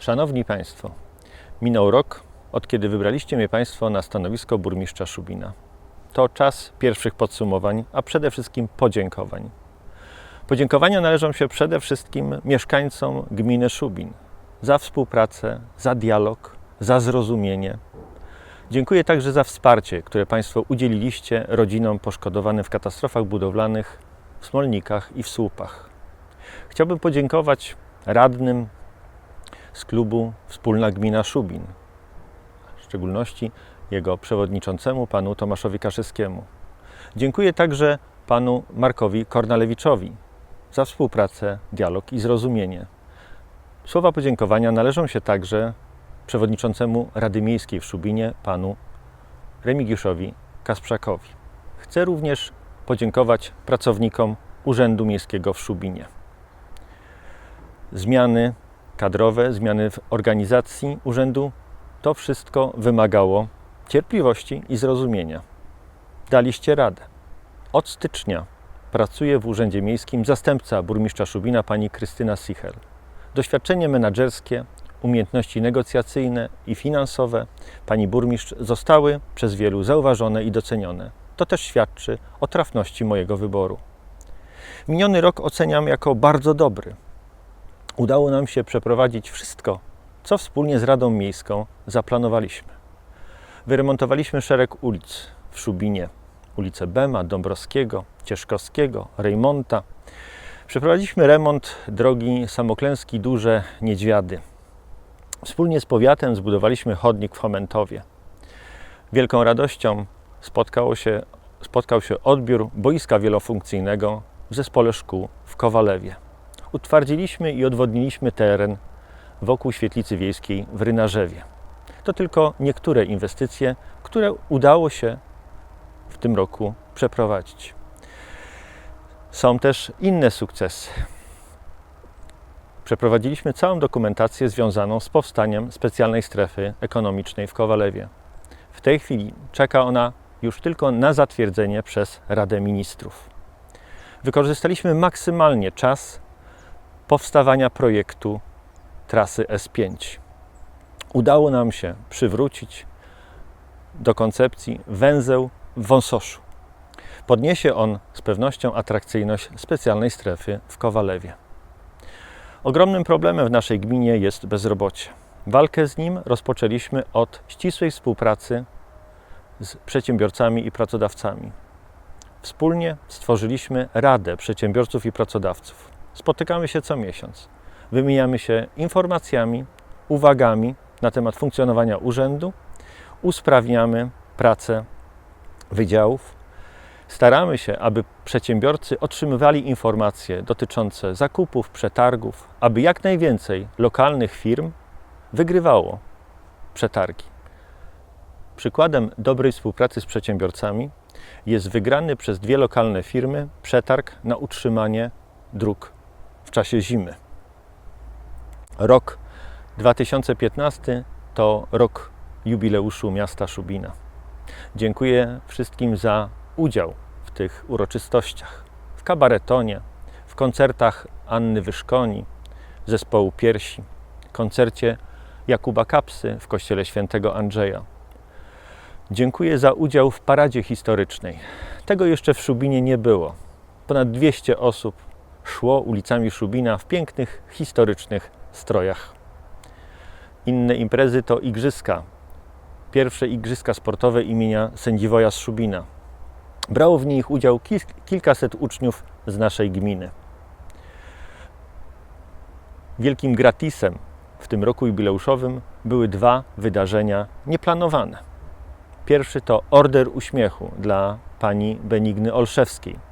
Szanowni Państwo, minął rok, od kiedy wybraliście mnie Państwo na stanowisko burmistrza Szubina. To czas pierwszych podsumowań, a przede wszystkim podziękowań. Podziękowania należą się przede wszystkim mieszkańcom gminy Szubin za współpracę, za dialog, za zrozumienie. Dziękuję także za wsparcie, które Państwo udzieliliście rodzinom poszkodowanym w katastrofach budowlanych w Smolnikach i w Słupach. Chciałbym podziękować radnym z klubu Wspólna Gmina Szubin, w szczególności jego przewodniczącemu, panu Tomaszowi Kaszyskiemu. Dziękuję także panu Markowi Kornalewiczowi za współpracę, dialog i zrozumienie. Słowa podziękowania należą się także przewodniczącemu Rady Miejskiej w Szubinie, panu Remigiuszowi Kasprzakowi. Chcę również podziękować pracownikom Urzędu Miejskiego w Szubinie. Zmiany kadrowe, zmiany w organizacji urzędu, to wszystko wymagało cierpliwości i zrozumienia. Daliście radę. Od stycznia pracuje w Urzędzie Miejskim zastępca burmistrza Szubina pani Krystyna Sichel. Doświadczenie menedżerskie, umiejętności negocjacyjne i finansowe pani burmistrz zostały przez wielu zauważone i docenione. To też świadczy o trafności mojego wyboru. Miniony rok oceniam jako bardzo dobry. Udało nam się przeprowadzić wszystko, co wspólnie z Radą Miejską zaplanowaliśmy. Wyremontowaliśmy szereg ulic w Szubinie. Ulice Bema, Dąbrowskiego, Cieszkowskiego, Rejmonta. Przeprowadziliśmy remont drogi Samoklęski Duże Niedźwiady. Wspólnie z powiatem zbudowaliśmy chodnik w Chomentowie. Wielką radością spotkało się, spotkał się odbiór boiska wielofunkcyjnego w zespole szkół w Kowalewie. Utwardziliśmy i odwodniliśmy teren wokół świetlicy wiejskiej w Rynarzewie. To tylko niektóre inwestycje, które udało się w tym roku przeprowadzić. Są też inne sukcesy. Przeprowadziliśmy całą dokumentację związaną z powstaniem specjalnej strefy ekonomicznej w Kowalewie. W tej chwili czeka ona już tylko na zatwierdzenie przez Radę Ministrów. Wykorzystaliśmy maksymalnie czas powstawania projektu trasy S5. Udało nam się przywrócić do koncepcji węzeł w Wąsoszu. Podniesie on z pewnością atrakcyjność specjalnej strefy w Kowalewie. Ogromnym problemem w naszej gminie jest bezrobocie. Walkę z nim rozpoczęliśmy od ścisłej współpracy z przedsiębiorcami i pracodawcami. Wspólnie stworzyliśmy Radę Przedsiębiorców i Pracodawców. Spotykamy się co miesiąc. Wymieniamy się informacjami, uwagami na temat funkcjonowania urzędu, usprawniamy pracę wydziałów. Staramy się, aby przedsiębiorcy otrzymywali informacje dotyczące zakupów, przetargów, aby jak najwięcej lokalnych firm wygrywało przetargi. Przykładem dobrej współpracy z przedsiębiorcami jest wygrany przez dwie lokalne firmy przetarg na utrzymanie dróg w czasie zimy. Rok 2015 to rok jubileuszu miasta Szubina. Dziękuję wszystkim za udział w tych uroczystościach. W kabaretonie, w koncertach Anny Wyszkoni, zespołu Piersi, koncercie Jakuba Kapsy w kościele świętego Andrzeja. Dziękuję za udział w paradzie historycznej. Tego jeszcze w Szubinie nie było. Ponad 200 osób szło ulicami Szubina w pięknych, historycznych strojach. Inne imprezy to igrzyska. Pierwsze igrzyska sportowe imienia sędziwoja z Szubina. Brało w nich udział kilkaset uczniów z naszej gminy. Wielkim gratisem w tym roku jubileuszowym były dwa wydarzenia nieplanowane. Pierwszy to Order Uśmiechu dla pani Benigny Olszewskiej.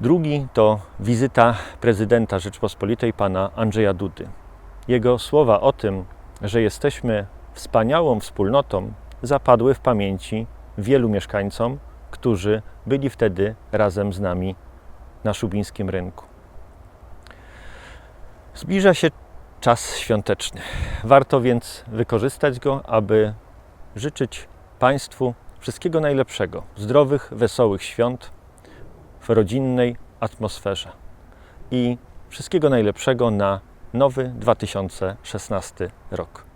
Drugi to wizyta prezydenta Rzeczpospolitej pana Andrzeja Dudy. Jego słowa o tym, że jesteśmy wspaniałą wspólnotą, zapadły w pamięci wielu mieszkańcom, którzy byli wtedy razem z nami na szubińskim rynku. Zbliża się czas świąteczny. Warto więc wykorzystać go, aby życzyć Państwu wszystkiego najlepszego, zdrowych, wesołych świąt w rodzinnej atmosferze i wszystkiego najlepszego na nowy 2016 rok.